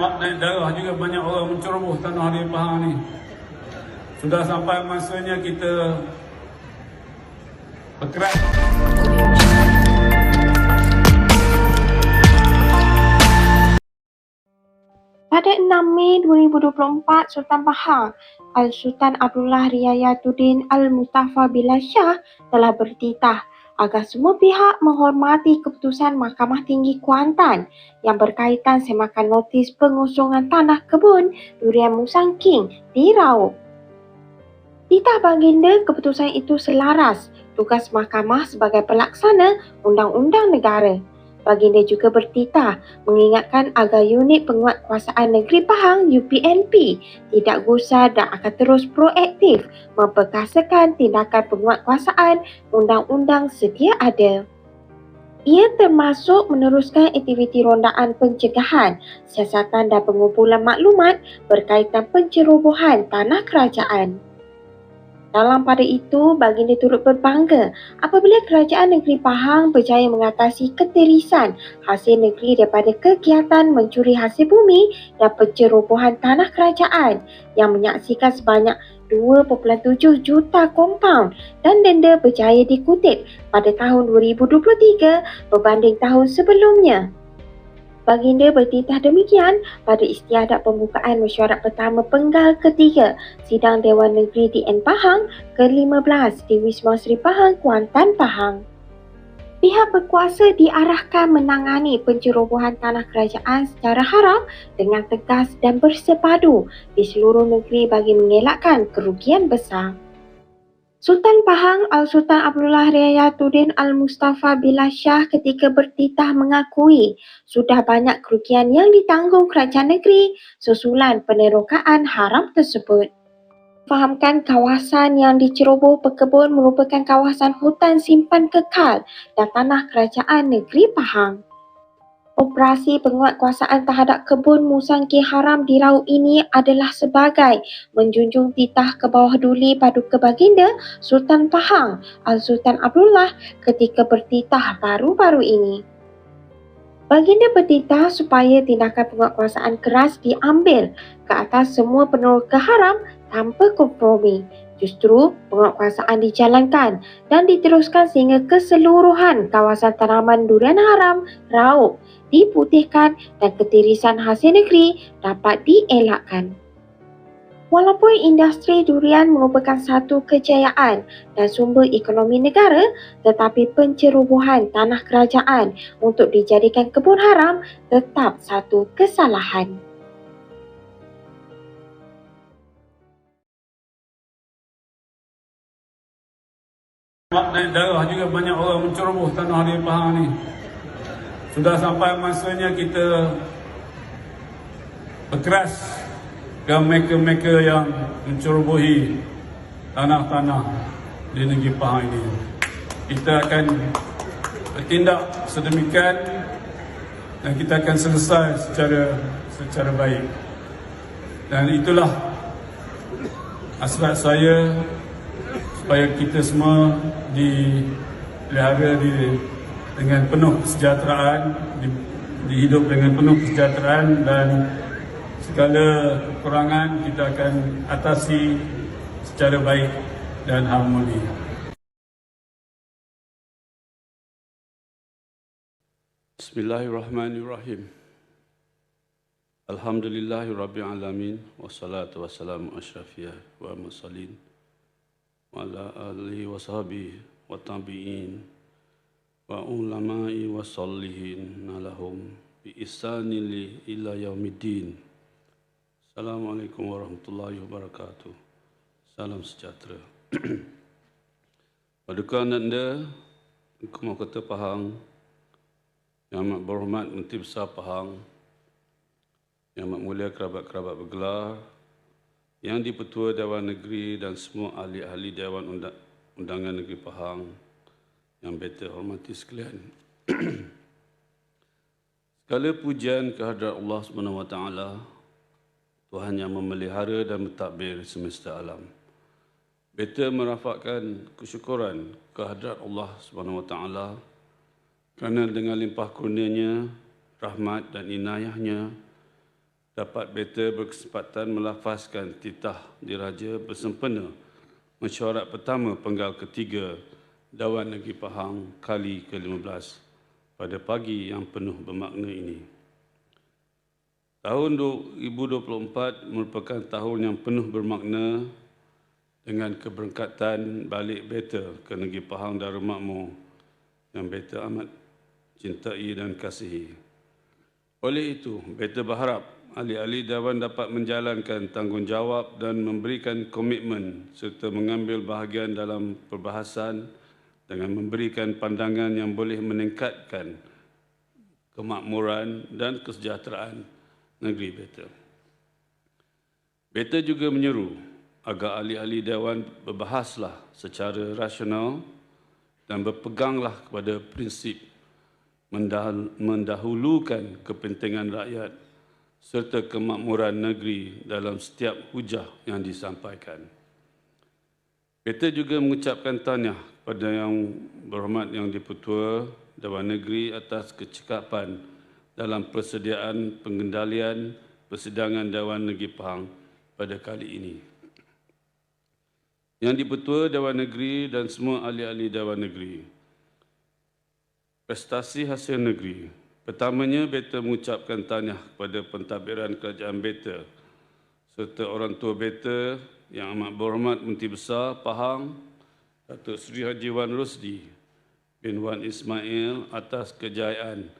Mak naik darah juga banyak orang menceroboh tanah di Pahang ni. Sudah sampai masanya kita berkeras. Pada 6 Mei 2024, Sultan Pahang Al-Sultan Abdullah Riayatuddin Al-Mustafa Bilal Shah telah bertitah agar semua pihak menghormati keputusan Mahkamah Tinggi Kuantan yang berkaitan semakan notis pengosongan tanah kebun durian Musang King di Raub. Titah baginda keputusan itu selaras tugas mahkamah sebagai pelaksana undang-undang negara. Baginda juga bertitah mengingatkan agar unit penguatkuasaan negeri Pahang UPNP tidak gusar dan akan terus proaktif memperkasakan tindakan penguatkuasaan undang-undang sedia ada. Ia termasuk meneruskan aktiviti rondaan pencegahan, siasatan dan pengumpulan maklumat berkaitan pencerobohan tanah kerajaan. Dalam pada itu, baginda turut berbangga apabila kerajaan negeri Pahang berjaya mengatasi keterisan hasil negeri daripada kegiatan mencuri hasil bumi dan pencerobohan tanah kerajaan yang menyaksikan sebanyak 2.7 juta kompaun dan denda berjaya dikutip pada tahun 2023 berbanding tahun sebelumnya. Baginda bertitah demikian pada istiadat pembukaan mesyuarat pertama penggal ketiga Sidang Dewan Negeri di N Pahang ke-15 di Wisma Sri Pahang, Kuantan, Pahang. Pihak berkuasa diarahkan menangani pencerobohan tanah kerajaan secara haram dengan tegas dan bersepadu di seluruh negeri bagi mengelakkan kerugian besar. Sultan Pahang Al-Sultan Abdullah Riayatuddin Al-Mustafa Bilal Shah ketika bertitah mengakui sudah banyak kerugian yang ditanggung kerajaan negeri susulan penerokaan haram tersebut. Fahamkan kawasan yang diceroboh pekebun merupakan kawasan hutan simpan kekal dan tanah kerajaan negeri Pahang. Operasi penguatkuasaan terhadap kebun musang Ki Haram di Raub ini adalah sebagai menjunjung titah ke bawah duli paduka baginda Sultan Pahang Al-Sultan Abdullah ketika bertitah baru-baru ini. Baginda bertitah supaya tindakan penguatkuasaan keras diambil ke atas semua peneroka haram tanpa kompromi. Justru penguatkuasaan dijalankan dan diteruskan sehingga keseluruhan kawasan tanaman durian haram Raub diputihkan dan ketirisan hasil negeri dapat dielakkan. Walaupun industri durian merupakan satu kejayaan dan sumber ekonomi negara, tetapi pencerobohan tanah kerajaan untuk dijadikan kebun haram tetap satu kesalahan. Mak naik darah juga banyak orang menceroboh tanah di Pahang ni. Sudah sampai masanya kita berkeras dengan mereka-mereka yang mencerobohi tanah-tanah di negeri Pahang ini. Kita akan bertindak sedemikian dan kita akan selesai secara secara baik. Dan itulah hasrat saya supaya kita semua dipelihara di dengan penuh kesejahteraan di, dihidup dengan penuh kesejahteraan dan segala kekurangan kita akan atasi secara baik dan harmoni. Bismillahirrahmanirrahim. Alhamdulillahi alamin wassalatu wassalamu asyrafiyah wa mursalin sahbihi wa tabi'in wa ulama'i wa sallihin lahum bi ihsani li ila yaumiddin. Assalamualaikum warahmatullahi wabarakatuh. Salam sejahtera. Paduka anda, Kumau Kota Pahang, yang amat berhormat Menteri Besar Pahang, yang amat mulia kerabat-kerabat bergelar, yang dipertua Dewan Negeri dan semua ahli-ahli Dewan Undang Undangan Negeri Pahang, yang beta hormati sekalian. Segala pujian kehadrat Allah Taala, Tuhan yang memelihara dan mentadbir semesta alam. Beta merafakkan kesyukuran kehadrat Allah Taala kerana dengan limpah kurnianya, rahmat dan inayahnya dapat beta berkesempatan melafazkan titah diraja bersempena mesyuarat pertama penggal ketiga Dewan Negeri Pahang kali ke-15 pada pagi yang penuh bermakna ini. Tahun 2024 merupakan tahun yang penuh bermakna dengan keberkatan balik beta ke negeri Pahang Darul Makmur yang beta amat cintai dan kasihi. Oleh itu, beta berharap ahli-ahli Dewan dapat menjalankan tanggungjawab dan memberikan komitmen serta mengambil bahagian dalam perbahasan dengan memberikan pandangan yang boleh meningkatkan kemakmuran dan kesejahteraan negeri Beta. Beta juga menyeru agar ahli-ahli Dewan berbahaslah secara rasional dan berpeganglah kepada prinsip mendahulukan kepentingan rakyat serta kemakmuran negeri dalam setiap hujah yang disampaikan. Beta juga mengucapkan tahniah pada yang berhormat yang dipertua Dewan Negeri atas kecekapan dalam persediaan pengendalian persidangan Dewan Negeri Pahang pada kali ini. Yang dipertua Dewan Negeri dan semua ahli-ahli Dewan Negeri. Prestasi hasil negeri. Pertamanya, Beta mengucapkan tahniah kepada pentadbiran kerajaan Beta serta orang tua Beta yang amat berhormat Menteri Besar Pahang, Datuk Seri Haji Wan Rosdi bin Wan Ismail atas kejayaan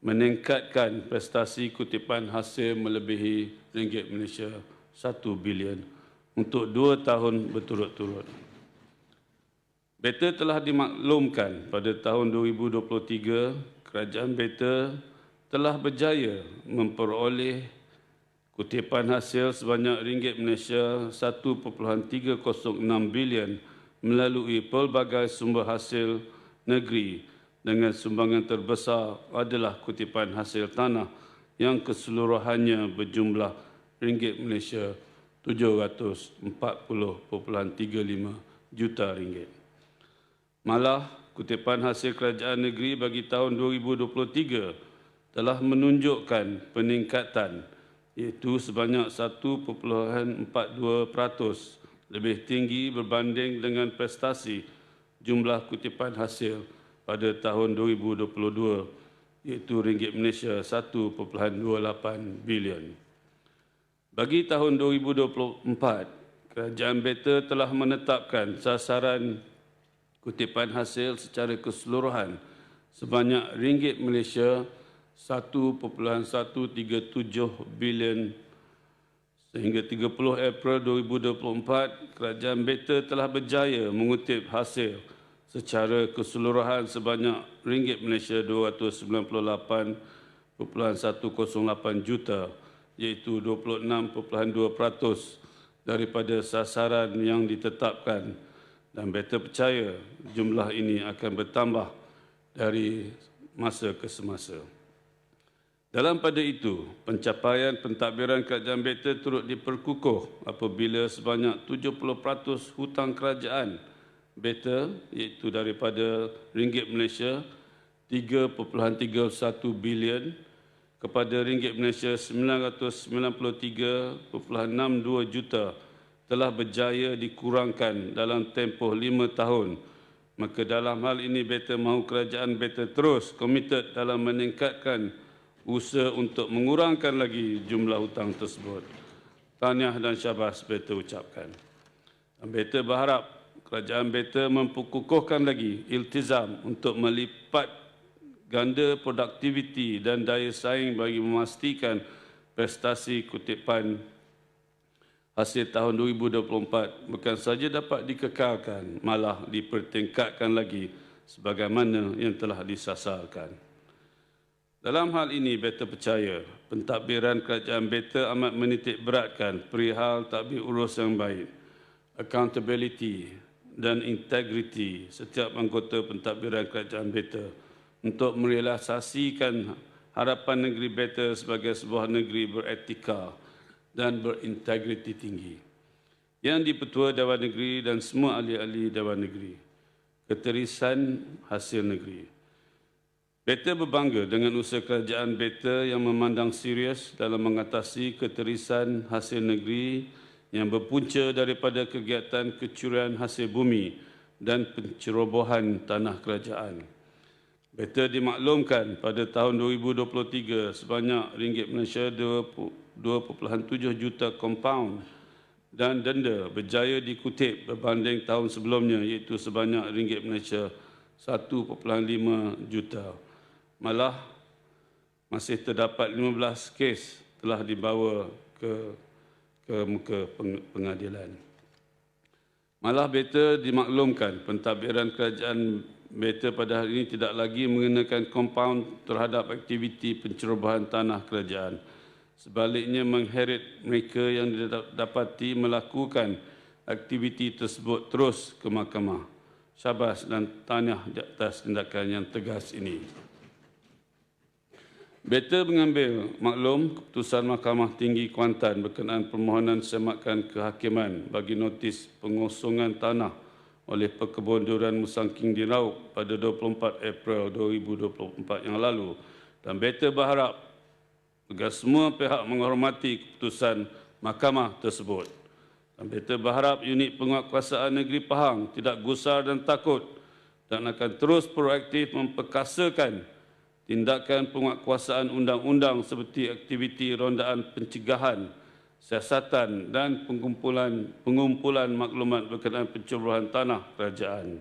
meningkatkan prestasi kutipan hasil melebihi ringgit Malaysia 1 bilion untuk dua tahun berturut-turut. Beta telah dimaklumkan pada tahun 2023, kerajaan Beta telah berjaya memperoleh Kutipan hasil sebanyak ringgit Malaysia 1.306 bilion melalui pelbagai sumber hasil negeri dengan sumbangan terbesar adalah kutipan hasil tanah yang keseluruhannya berjumlah ringgit Malaysia 740.35 juta ringgit. Malah kutipan hasil kerajaan negeri bagi tahun 2023 telah menunjukkan peningkatan iaitu sebanyak 1.42% lebih tinggi berbanding dengan prestasi jumlah kutipan hasil pada tahun 2022 iaitu ringgit Malaysia 1.28 bilion. Bagi tahun 2024, kerajaan Beta telah menetapkan sasaran kutipan hasil secara keseluruhan. Sebanyak ringgit Malaysia 1.137 bilion. Sehingga 30 April 2024 kerajaan Beta telah berjaya mengutip hasil secara keseluruhan sebanyak ringgit Malaysia 298.108 juta iaitu 26.2% daripada sasaran yang ditetapkan dan Beta percaya jumlah ini akan bertambah dari masa ke semasa. Dalam pada itu, pencapaian pentadbiran kerajaan Beta turut diperkukuh apabila sebanyak 70% hutang kerajaan Beta iaitu daripada ringgit Malaysia 3.31 bilion kepada ringgit Malaysia 993.62 juta telah berjaya dikurangkan dalam tempoh lima tahun. Maka dalam hal ini Beta mahu kerajaan Beta terus komited dalam meningkatkan usaha untuk mengurangkan lagi jumlah hutang tersebut. Tahniah dan syabas Beta ucapkan. Beta berharap kerajaan Beta memperkukuhkan lagi iltizam untuk melipat ganda produktiviti dan daya saing bagi memastikan prestasi kutipan hasil tahun 2024 bukan saja dapat dikekalkan malah dipertingkatkan lagi sebagaimana yang telah disasarkan. Dalam hal ini, Beta percaya pentadbiran kerajaan Beta amat menitik beratkan perihal tadbir urus yang baik, accountability dan integriti setiap anggota pentadbiran kerajaan Beta untuk merealisasikan harapan negeri Beta sebagai sebuah negeri beretika dan berintegriti tinggi. Yang dipertua Dewan Negeri dan semua ahli-ahli Dewan Negeri. Keterisan hasil negeri. Beta berbangga dengan usaha kerajaan Beta yang memandang serius dalam mengatasi keterisan hasil negeri yang berpunca daripada kegiatan kecurian hasil bumi dan pencerobohan tanah kerajaan. Beta dimaklumkan pada tahun 2023 sebanyak ringgit Malaysia 2.7 juta kompaun dan denda berjaya dikutip berbanding tahun sebelumnya iaitu sebanyak ringgit Malaysia 1.5 juta. Malah masih terdapat 15 kes telah dibawa ke ke muka pengadilan. Malah Beta dimaklumkan pentadbiran kerajaan Beta pada hari ini tidak lagi mengenakan kompaun terhadap aktiviti pencerobohan tanah kerajaan. Sebaliknya mengheret mereka yang didapati melakukan aktiviti tersebut terus ke mahkamah. Syabas dan tahniah di atas tindakan yang tegas ini. Beta mengambil maklum keputusan Mahkamah Tinggi Kuantan berkenaan permohonan semakan kehakiman bagi notis pengosongan tanah oleh Pekebun Durian Musangking di Rauk pada 24 April 2024 yang lalu dan Beta berharap agar semua pihak menghormati keputusan mahkamah tersebut. Dan Beta berharap unit penguatkuasaan negeri Pahang tidak gusar dan takut dan akan terus proaktif memperkasakan tindakan penguatkuasaan undang-undang seperti aktiviti rondaan pencegahan, siasatan dan pengumpulan pengumpulan maklumat berkenaan pencerobohan tanah kerajaan.